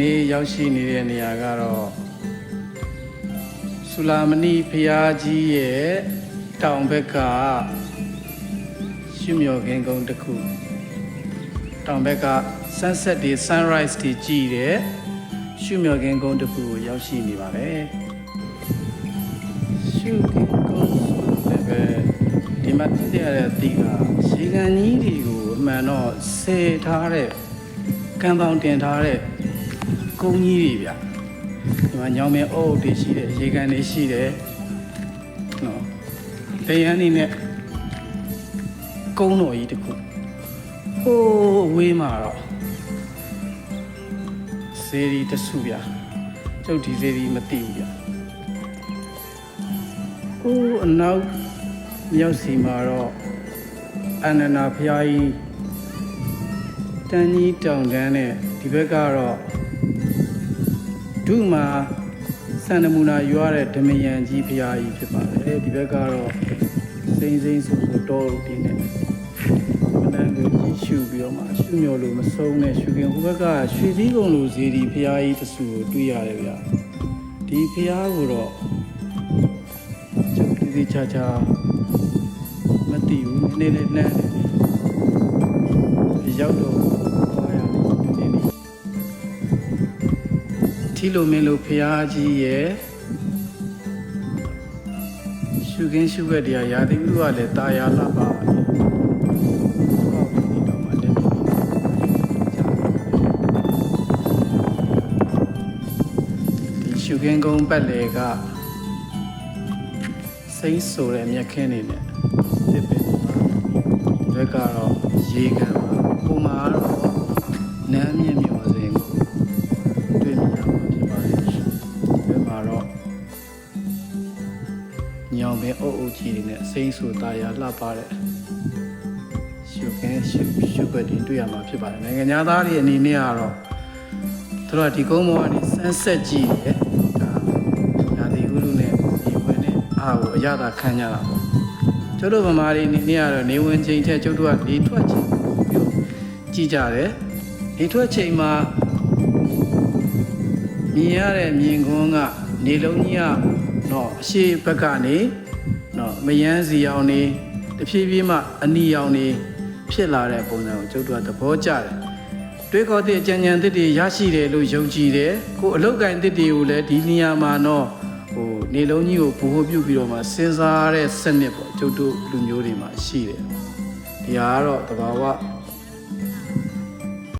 နေ့ရောက်ရှိနေတဲ့နေရာကတော့ဆူလာမဏိဖရာကြီးရဲ့တောင်ဘက်ကရွမြော်ခင်းကုန်းတစ်ခုတောင်ဘက်က sunset တွေ sunrise တွေကြည့်တဲ့ရွမြော်ခင်းကုန်းတစ်ခုကိုရောက်ရှိနေပါတယ်ရွခင်းကုန်းဆိုလည်းပဲဒီမှာတွေ့ရတဲ့အသီးကရေကန်ကြီးတွေကိုအမှန်တော့ဆေထားတဲ့ကံပေါင်တင်ထားတဲ့ ကုန်းကြီးတွေဗျဒီမှာညောင်မင်းအုပ်အုပ်တွေရှိတယ်ရေကန်တွေရှိတယ်နော်လေရန်နေနဲ့ကုန်းတော်ကြီးတစ်ခုဟိုးအဝေးမှာတော့စေရီတဆူဗျကျုပ်ဒီစေရီမသိဘူးဗျဟိုးအနောက်မြောက်စီမှာတော့အနန္နာဖျားကြီးတန်ကြီးတောင်တန်းနဲ့ဒီဘက်ကတော့ ဒုမာစန္ဒမူနာရွာတဲ့ဓမယန်ကြီးဖျားကြီးဖြစ်ပါတယ်ဒီဘက်ကတော့စိမ့်စိမ့်ဆူဆူတော်တို့ဒီနဲ့မနန်းကိုကြီးရှုပြီးတော့မှရှုမြော်လို့မဆုံးတဲ့ရှုခင်ဟိုဘက်ကရွှေစည်းကုံလိုဇေဒီဖျားကြီးတဆူကိုတွေ့ရတယ်ဗျာဒီဖျားကိုတော့ကျုပ်ဒီချာချာမသိဘူးနည်းနည်းလေးလမ်းနေတယ်ရောက်တော့ ထီလိုမင်းလိုဖျားကြီးရဲ့ရှုခင်းရှုွက်တရားရာသီဥတုကလည်းတာယာလှပါဟုတ်ဒီတော့မှလည်းဒီရှုခင်းကုန်းပတ်လေကစိမ့်ဆိုတဲ့မြက်ခင်းနေနဲ့တစ်ပင်ပါဒီဘက်ကတော့ရေကန် င်ပင်အုပ်အုပ်ကြီးတွေနဲ့စိမ့်ဆူသားရလှပတဲ့ရှုခင်းရှုရှုွက်တွေတွေ့ရမှာဖြစ်ပါတယ်နိုင်ငံသားတွေအနေနဲ့ကတော့သူတို့ကဒီကုန်းပေါ်ကနေဆန်းဆက်ကြည့်တယ်ဒါရာသီဥတုနဲ့ဒီဝင်နဲ့အားကိုအရသာခံကြတာပေါ့ကျုပ်တို့ဗမာတွေအနေနဲ့ကတော့နေဝင်ချိန်ထက်ကျုပ်တို့ကလေထွက်ချိန်ကိုကြည့်ကြတယ်လေထွက်ချိန်မှာမြင်ရတဲ့မြင်ကွန်းကနေလုံးကြီးကတော့အရှိဘက်ကနေ တော့မယန်းစီအောင်နေတဖြည်းဖြည်းမှအနီအောင်နေဖြစ်လာတဲ့ပုံစံကိုကျုပ်တို့ကသဘောကျတယ်တွေးခေါ်တဲ့အကြံဉာဏ်တစ်တွေရရှိတယ်လို့ယုံကြည်တယ်ကိုအလုတ်ကင်တစ်တွေကိုလည်းဒီနေရာမှာတော့ဟိုနေလုံးကြီးကိုဘိုးပြုတ်ပြီးတော့မှစဉ်းစားတဲ့စနစ်ပေါ့ကျုပ်တို့လူမျိုးတွေမှာရှိတယ်ဒီဟာကတော့တဘာဝ